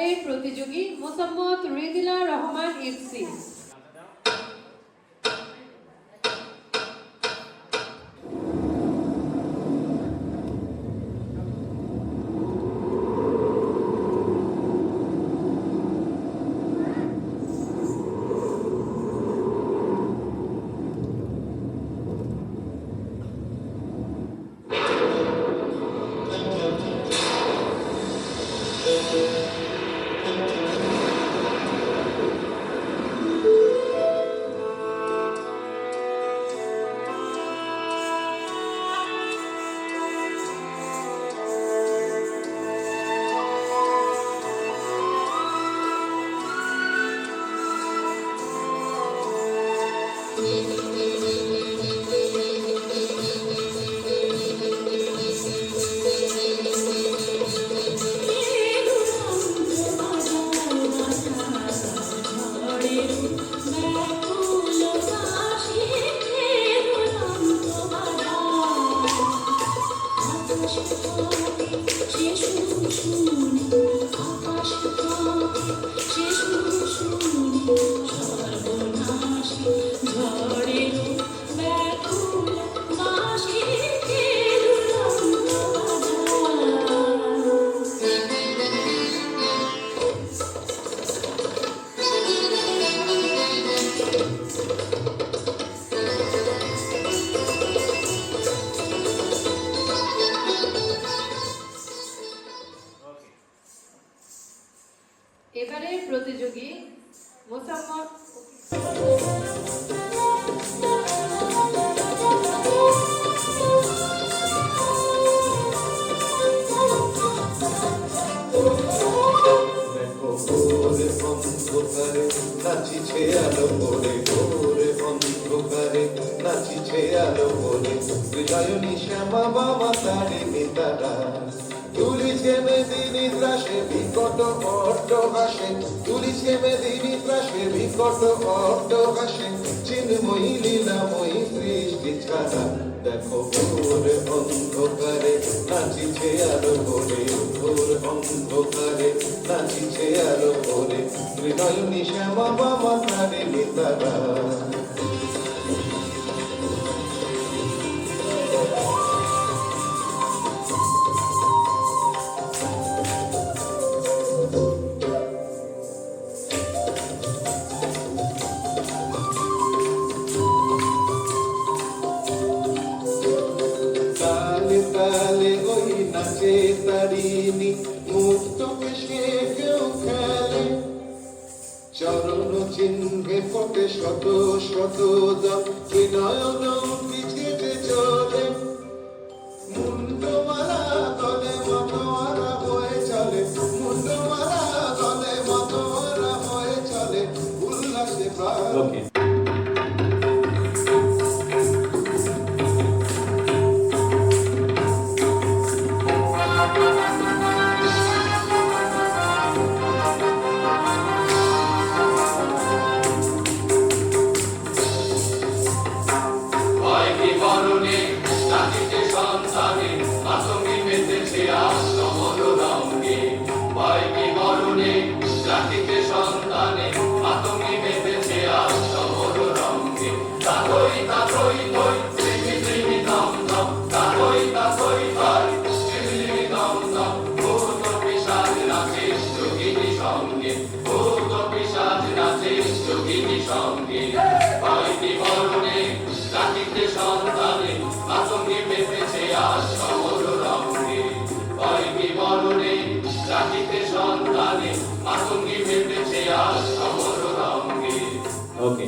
বিদ্যালয়ের প্রতিযোগী মোসাম্মদ রেদিলা রহমান ইরসিন দেখো ভোরে অন্ধকারে নাচিছে আলো ভোরে ভোরে অন্ধকারে নাচিছে আলো ভোরে হৃদয়নি শ্যামা বাবা তারে নেতারা তুলিছে মেদিনী ত্রাসে বিকট অট্ট হাসে। তুলিছে মেদিনী ত্রাসে বিকট অট্ট হাসে। চিন্ময়ী লীলাময়ী সৃষ্টি ছাড়া। দেখো ভোরে অন্ধকারে, নাচিছে আলো ভোরে। ভোর অন্ধকারে, নাচিছে আলো ভোরে। হৃদয়নি শ্যামা বাবা, তারে নেতারা। নাচে তারিনি মুক্তকে সে কেউ খেলে। চরণ চিহ্নে ফটে শত শত দম কি পিছিয়ে চলে। মুন্ডমালা তলে মতোয়ারা বয়ে চলে মুন্ডমালা তলে মতোয়ারা বয়ে চলে, উল্লাসে সঙ্গে। ভূত পিশাচ নাচে যোগিনী সঙ্গে। হয় কি মরণে জাতিতে সন্তানে আতঙ্কে মেতেছে আজ সমর রঙ্গে হয় কি মরণে জাতিতে সন্তানে আতঙ্কে মেতেছে আজ সমর রঙ্গে ওকে।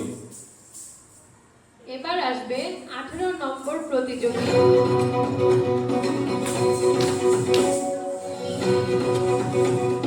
এবার আসবে আঠেরো নম্বর প্রতিযোগী। ওই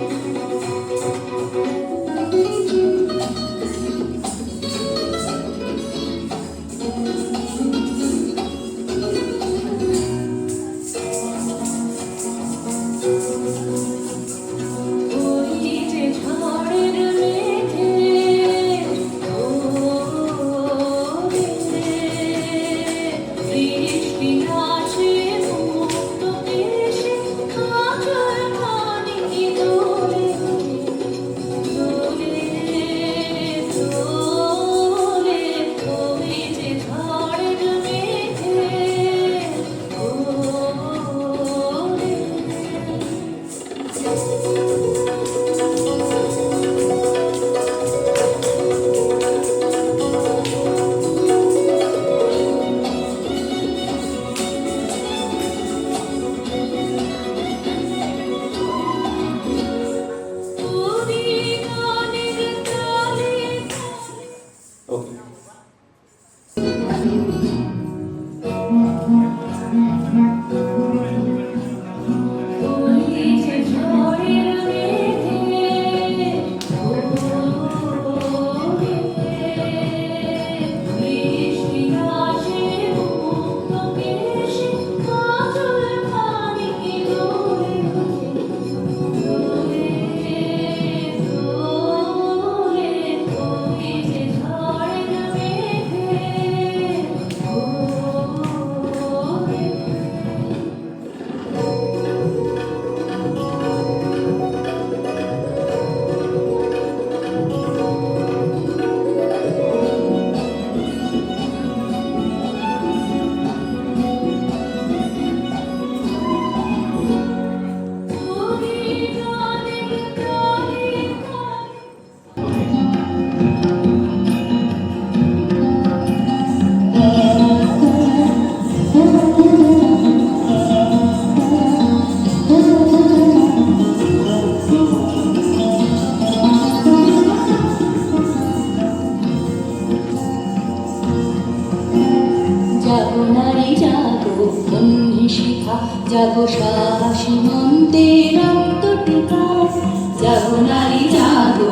জাগো নারী জাগো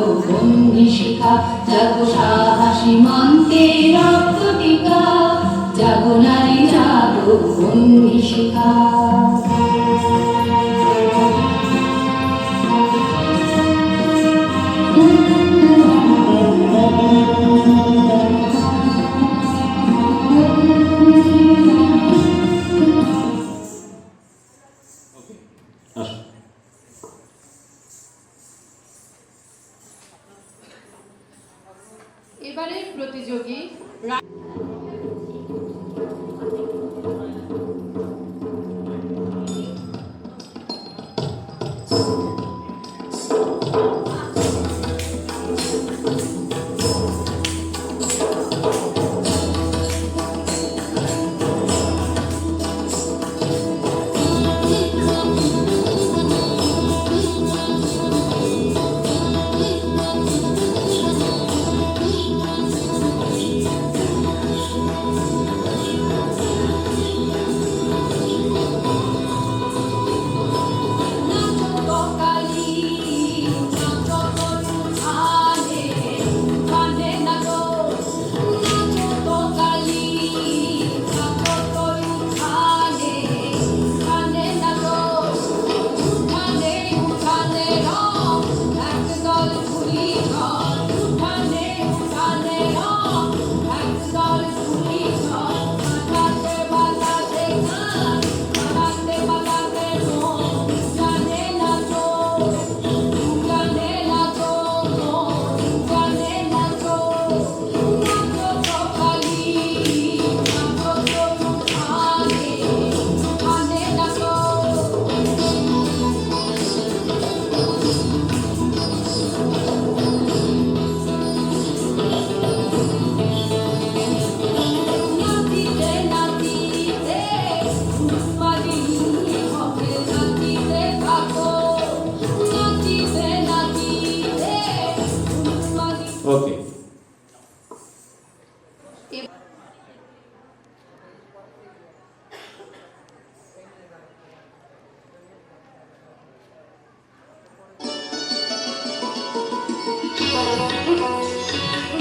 শিখা জাগো সাহা সীমান্তে রক্ত টিকা। জাগো নারী জাগো শিখা Amém.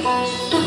Тут